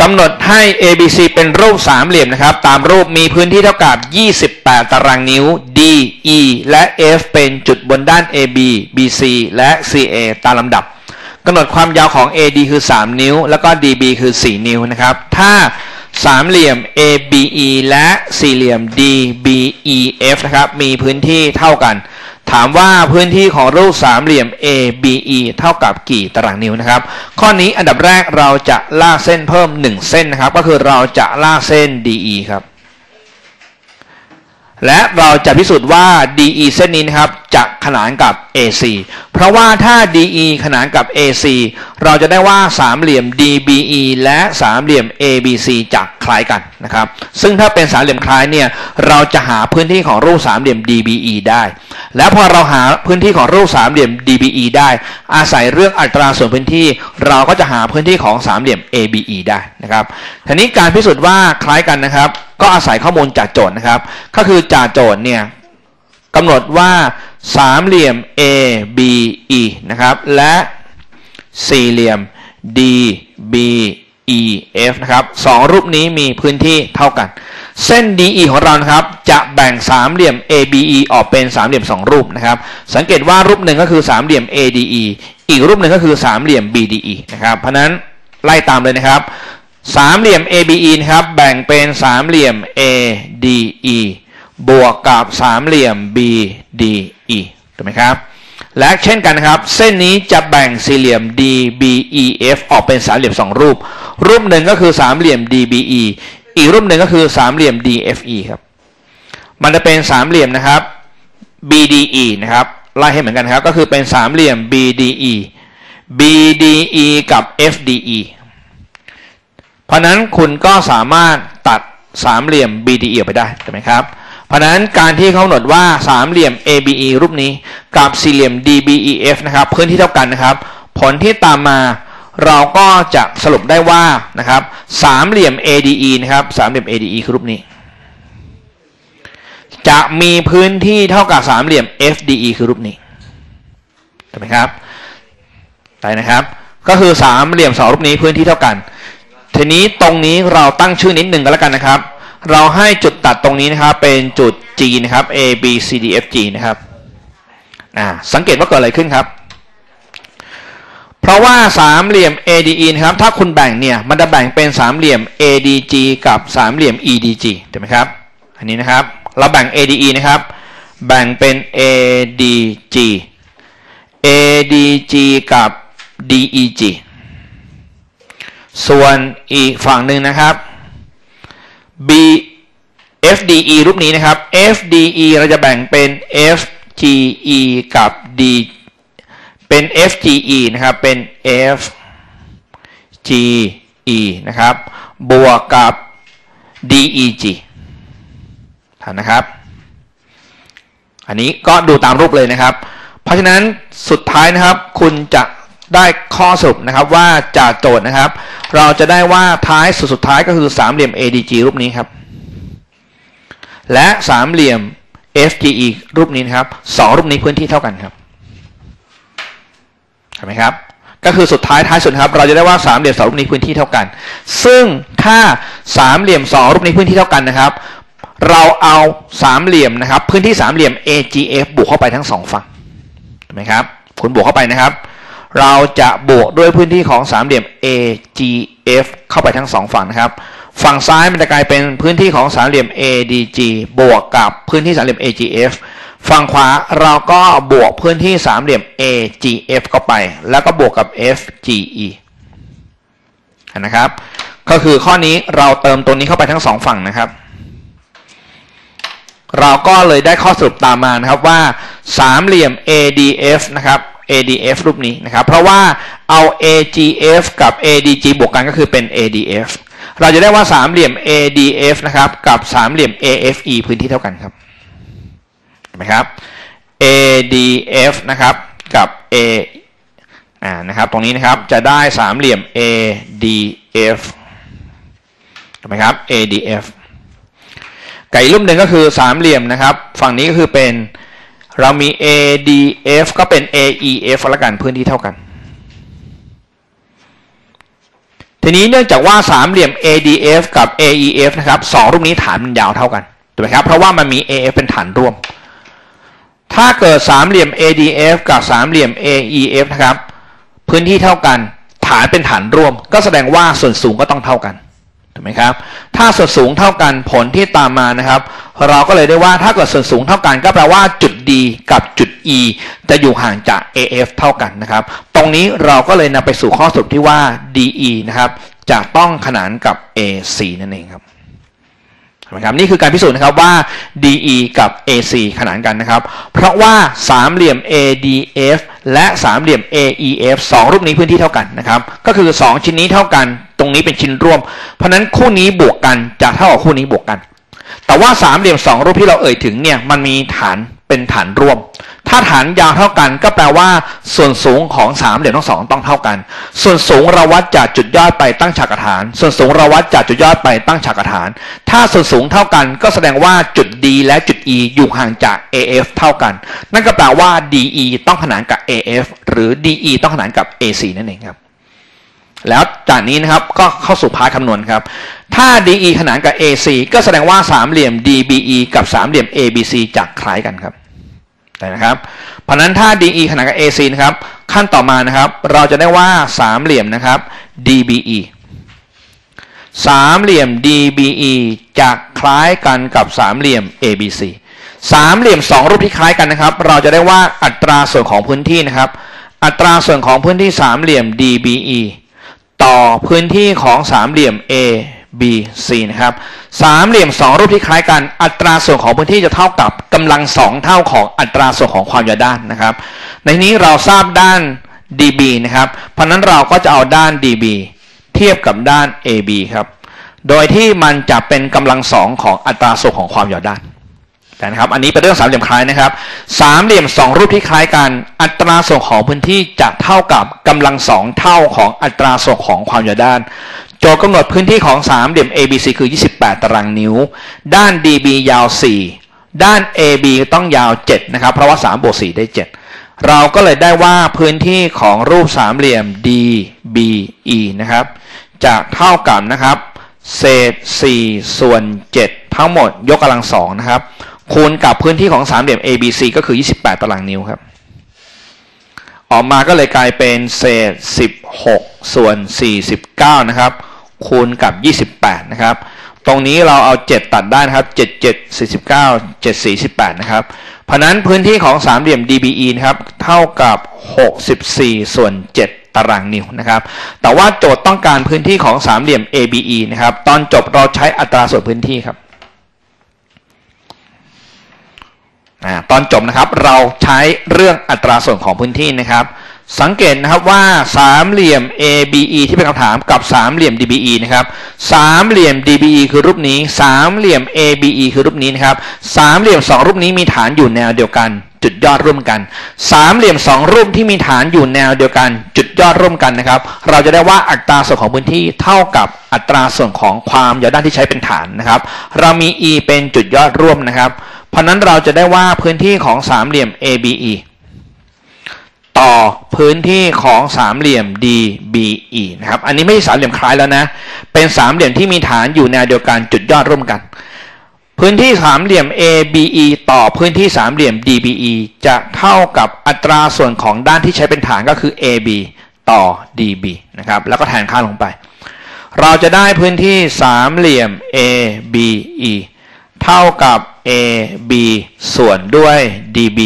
กำหนดให้ ABC เป็นรูปสามเหลี่ยมนะครับ ตามรูปมีพื้นที่เท่ากับ 28 ตารางนิ้ว D E และ F เป็นจุดบนด้าน AB BC และ CA ตามลำดับกำหนดความยาวของ AD คือ 3 นิ้ว แล้วก็ DB คือ 4 นิ้วนะครับ ถ้าสามเหลี่ยม ABE และสี่เหลี่ยม DBEF นะครับ มีพื้นที่เท่ากัน ถามว่าพื้นที่ของรูปสามเหลี่ยม ABE เท่ากับกี่ตารางนิ้วนะครับ ข้อนี้อันดับแรกเราจะลากเส้นเพิ่ม 1 เส้นนะครับ ก็คือเราจะลากเส้น DE ครับ และเราจะพิสูจน์ว่า DE เส้นนี้นะครับจะขนานกับ AC เพราะว่าถ้า DE ขนานกับ AC เราจะได้ว่าสามเหลี่ยม DBE และสามเหลี่ยม ABC จะคล้ายกันนะครับ ซึ่งถ้าเป็นสามเหลี่ยมคล้ายเนี่ยเราจะหาพื้นที่ของรูปสามเหลี่ยม DBE ได้ และพอเราหาพื้นที่ของรูปสามเหลี่ยม DBE ได้ อาศัยเรื่องอัตราส่วนพื้นที่ เราก็จะหาพื้นที่ของสามเหลี่ยม ABE ได้นะครับทีนี้การพิสูจน์ว่าคล้ายกันนะครับ ก็อาศัยข้อมูลจากโจทย์นะครับ ก็คือจากโจทย์เนี่ยกำหนดว่า สามเหลี่ยม A B E นะครับ และสี่เหลี่ยม D B E F นะครับสองรูปนี้มีพื้นที่เท่ากัน เส้น DE ของเรานะครับ จะแบ่งสามเหลี่ยม ABE ออกเป็นสามเหลี่ยมสองรูปนะครับ สังเกตว่ารูปหนึ่งก็คือสามเหลี่ยม ADE อีกรูปหนึ่งก็คือสามเหลี่ยม BDE นะครับ เพราะนั้นไล่ตามเลยนะครับสามเหลี่ยม ABE นะครับ แบ่งเป็นสามเหลี่ยม ADE บวกกับสามเหลี่ยม BDE ถูกไหมครับ และเช่นกันครับ เส้นนี้จะแบ่งสี่เหลี่ยม DBEF ออกเป็นสามเหลี่ยมสองรูป รูปหนึ่งก็คือสามเหลี่ยม DBE อีกรูปหนึ่งก็คือสามเหลี่ยม DFE ครับ มันจะเป็นสามเหลี่ยมนะครับ BDE นะครับไล่ให้เหมือนกันครับ ก็คือเป็นสามเหลี่ยม BDE BDE กับ FDE เพราะนั้นคุณก็สามารถตัดสามเหลี่ยม BDE ออกไปได้ถูกไหมครับ เพราะนั้นการที่เขาหนดว่าสามเหลี่ยม ABE รูปนี้กับสี่เหลี่ยม DBEF นะครับ พื้นที่เท่ากันนะครับ ผลที่ตามมาเราก็จะสรุปได้ว่านะครับสามเหลี่ยม ADE นะครับสามเหลี่ยม ADE คือรูปนี้ จะมีพื้นที่เท่ากับสามเหลี่ยม FDE คือรูปนี้ถูกไหมครับไปนะครับ ก็คือสามเหลี่ยมสองรูปนี้พื้นที่เท่ากัน ทีนี้ตรงนี้เราตั้งชื่อนิดหนึ่งกันแล้วกันนะครับ เราให้จุดตัดตรงนี้นะครับ เป็นจุด G นะครับ A B C D F G นะครับอ่าสังเกตว่าเกิดอะไรขึ้นครับ เพราะว่าสามเหลี่ยม ADE นะครับ ถ้าคุณแบ่งเนี่ย มันจะแบ่งเป็นสามเหลี่ยม ADG กับสามเหลี่ยม EDG ถูกไหมครับ อันนี้นะครับ เราแบ่ง ADE นะครับ แบ่งเป็น ADG ADG กับ DEG ส่วนอีกฝั่งหนึ่งนะครับ B FDE รูปนี้นะครับ FDE เราจะแบ่งเป็น FGE กับ D เป็น FGE นะครับ เป็น FGE นะครับ บวกกับ DEG ทันนะครับ อันนี้ก็ดูตามรูปเลยนะครับ เพราะฉะนั้นสุดท้ายนะครับ คุณจะ ได้ข้อสรุปนะครับว่าจากโจทย์นะครับ เราจะได้ว่าท้ายสุดสุดท้ายก็คือสามเหลี่ยม ADG รูปนี้ครับ และสามเหลี่ยม FGE รูปนี้นะครับสองรูปนี้พื้นที่เท่ากันครับเห็นไหมครับ ก็คือสุดท้ายท้ายสุดครับ เราจะได้ว่าสามเหลี่ยมสองรูปนี้พื้นที่เท่ากัน ซึ่งถ้าสามเหลี่ยมสองรูปนี้พื้นที่เท่ากันนะครับ เราเอาสามเหลี่ยมนะครับ พื้นที่สามเหลี่ยม AGF บวกเข้าไปทั้งสองฝั่งถูกไหมครับคุณบวกเข้าไปนะครับ เราจะบวกด้วยพื้นที่ของสามเหลี่ยม AGF เข้าไปทั้งสองฝั่งนะครับ ฝั่งซ้ายมันจะกลายเป็นพื้นที่ของสามเหลี่ยม ADG บวกกับพื้นที่สามเหลี่ยม AGF ฝั่งขวาเราก็บวกพื้นที่สามเหลี่ยม AGF เข้าไป แล้วก็บวกกับ FGE นะครับ ก็คือข้อนี้เราเติมตัวนี้เข้าไปทั้งสองฝั่งนะครับ เราก็เลยได้ข้อสรุปตามมานะครับว่าสามเหลี่ยม ADF นะครับ ADF รูปนี้นะครับ เพราะว่าเอา AGF กับ ADG บวกกันก็คือเป็น ADF เราจะได้ว่าสามเหลี่ยม ADF นะครับกับสามเหลี่ยม AFE พื้นที่เท่ากันครับเห็นไหมครับ ADF นะครับกับ A อ่านะครับตรงนี้นะครับจะได้สามเหลี่ยม ADF ถูกไหมครับ ADF ไก่รูปหนึ่งก็คือสามเหลี่ยมนะครับ ฝั่งนี้ก็คือเป็น เรามี ADF ก็เป็น AEF ละกันพื้นที่เท่ากัน ทีนี้เนื่องจากว่าสามเหลี่ยม ADF กับ AEF นะครับสองรูปนี้ฐานมันยาวเท่ากันถูกไหมครับ เพราะว่ามันมี AF เป็นฐานร่วม ถ้าเกิดสามเหลี่ยม ADF กับสามเหลี่ยม AEF นะครับ พื้นที่เท่ากัน ฐานเป็นฐานร่วม ก็แสดงว่าส่วนสูงก็ต้องเท่ากัน ถูกไหมครับ ถ้าส่วนสูงเท่ากันผลที่ตามมานะครับ เราก็เลยได้ว่าถ้าเกิดส่วนสูงเท่ากันก็แปลว่าจุด D กับจุด E จะอยู่ห่างจาก AF เท่ากันนะครับ ตรงนี้เราก็เลยนำไปสู่ข้อสรุปที่ว่า DE นะครับจะต้องขนานกับ AC นั่นเองครับนะครับนี่คือการพิสูจน์นะครับว่า DE กับ AC ขนานกันนะครับ เพราะว่าสามเหลี่ยม ADF และสามเหลี่ยม AEF สองรูปนี้พื้นที่เท่ากันนะครับ ก็คือ 2 ชิ้นนี้เท่ากัน ตรงนี้เป็นชิ้นร่วม เพราะนั้นคู่นี้บวกกันจะเท่ากับคู่นี้บวกกัน แต่ว่าสามเหลี่ยมสองรูปที่เราเอ่ยถึงเนี่ยมันมีฐานเป็นฐานร่วม ถ้าฐานยาวเท่ากันก็แปลว่า ส่วนสูงของสามเหลี่ยมทั้งสองต้องเท่ากัน ส่วนสูงเราวัดจากจุดยอดไปตั้งฉากฐาน ส่วนสูงเราวัดจากจุดยอดไปตั้งฉากฐาน ถ้าส่วนสูงเท่ากัน ก็แสดงว่าจุด D และจุด E อยู่ห่างจาก AF เท่ากัน นั่นก็แปลว่า DE ต้องขนานกับ AF หรือ DE ต้องขนานกับ AC นั่นเองครับ แล้วจากนี้นะครับก็เข้าสู่พาร์ทคำนวณครับ ถ้า DE ขนานกับ AC ก็แสดงว่าสามเหลี่ยม DBE กับสามเหลี่ยม ABC จะคล้ายกันครับได้นะครับ เพราะนั้นถ้า DE ขนานกับ AC นะครับ ขั้นต่อมานะครับ เราจะได้ว่าสามเหลี่ยมนะครับ DBE สามเหลี่ยม DBE จะคล้ายกันกับสามเหลี่ยม ABC สามเหลี่ยมสองรูปที่คล้ายกันนะครับ เราจะได้ว่าอัตราส่วนของพื้นที่นะครับ อัตราส่วนของพื้นที่สามเหลี่ยม DBE ต่อพื้นที่ของสามเหลี่ยม A B C นะครับสามเหลี่ยมสองรูปที่คล้ายกันอัตราส่วนของพื้นที่จะเท่ากับกำลังสองเท่าของอัตราส่วนของความยาวด้านนะครับ ในนี้เราทราบด้าน dB นะครับ เพราะนั้นเราก็จะเอาด้าน dB เทียบกับด้าน AB ครับ โดยที่มันจะเป็นกำลังสองของอัตราส่วนของความยาวด้าน นะครับอันนี้เป็นเรื่องสามเหลี่ยมคล้ายนะครับสามเหลี่ยมสองรูปที่คล้ายกัน อัตราส่วนของพื้นที่จะเท่ากับกำลังสองเท่าของอัตราส่วนของความยาวด้าน โจทย์กำหนดพื้นที่ของสามเหลี่ยม ABC คือ 28 ตารางนิ้ว ด้าน DB ยาว 4 ด้าน AB ต้องยาว 7 นะครับ เพราะว่า3บวก4ได้ 7 เราก็เลยได้ว่าพื้นที่ของรูปสามเหลี่ยม DBE นะครับจะเท่ากับนะครับ เศษ 4 ส่วน 7 ทั้งหมดยกกำลังสองนะครับ คูณกับพื้นที่ของสามเหลี่ยม ABC ก็คือ 28 ตารางนิ้วครับ ออกมาก็เลยกลายเป็นเศษ 16 ส่วน 49 นะครับ คูณกับ 28 นะครับ ตรงนี้เราเอา 7 ตัดได้นะครับ 7 7 49 7 48 นะครับ เพราะนั้นพื้นที่ของสามเหลี่ยม DBE นะครับ เท่ากับ 64 ส่วน7ตารางนิ้วนะครับ แต่ว่าโจทย์ต้องการพื้นที่ของสามเหลี่ยม ABE นะครับ ตอนจบเราใช้อัตราส่วนพื้นที่ครับ ตอนจบนะครับเราใช้เรื่องอัตราส่วนของพื้นที่นะครับ สังเกตนะครับว่าสามเหลี่ยม ABE ที่เป็นคำถามกับสามเหลี่ยม DBE นะครับสามเหลี่ยม DBE คือรูปนี้สามเหลี่ยม ABE คือรูปนี้นะครับสามเหลี่ยมสองรูปนี้มีฐานอยู่แนวเดียวกันจุดยอดร่วมกัน สามเหลี่ยมสองรูปที่มีฐานอยู่แนวเดียวกัน จุดยอดร่วมกันนะครับ เราจะได้ว่าอัตราส่วนของพื้นที่เท่ากับอัตราส่วนของความยาวด้านที่ใช้เป็นฐานนะครับ เรามี e เป็นจุดยอดร่วมนะครับ ราะนั้นเราจะได้ว่าพื้นที่ของสามเหลี่ยม ABE ต่อพื้นที่ของสามเหลี่ยม DBE นะครับ อันนี้ไม่ใช่สามเหลี่ยมคล้ายแล้วนะ เป็นสามเหลี่ยมที่มีฐานอยู่แนวเดียวกันจุดยอดร่วมกัน พื้นที่สามเหลี่ยม ABE ต่อพื้นที่สามเหลี่ยม DBE จะเท่ากับอัตราส่วนของด้านที่ใช้เป็นฐานก็คือ AB ต่อ DB นะครับ แล้วก็แทนค่าลงไป เราจะได้พื้นที่สามเหลี่ยม ABE เท่ากับ AB ส่วนด้วย DB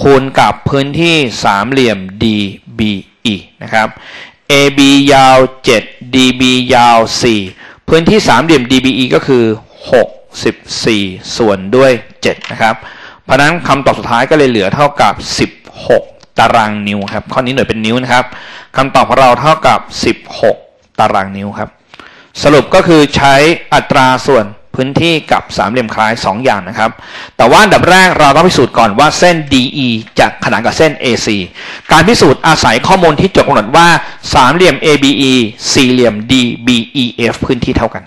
คูณกับพื้นที่สามเหลี่ยม DBE นะครับ AB ยาว 7 DB ยาว 4 พื้นที่สามเหลี่ยม DBE ก็คือ 64 ส่วนด้วย 7 นะครับ เพราะนั้นคำตอบสุดท้ายก็เลยเหลือเท่ากับ 16 ตารางนิ้วครับ ข้อนี้หน่วยเป็นนิ้วนะครับคำตอบของเราเท่ากับ 16 ตารางนิ้วครับ สรุปก็คือใช้อัตราส่วน พื้นที่กับสามเหลี่ยมคล้าย 2 อย่างนะครับ แต่ว่าดับแรกเราต้องพิสูจน์ก่อนว่าเส้น DE จะขนานกับเส้น AC การพิสูจน์อาศัยข้อมูลที่จดกำหนดว่าสามเหลี่ยม ABE สี่เหลี่ยม DBEF พื้นที่เท่ากัน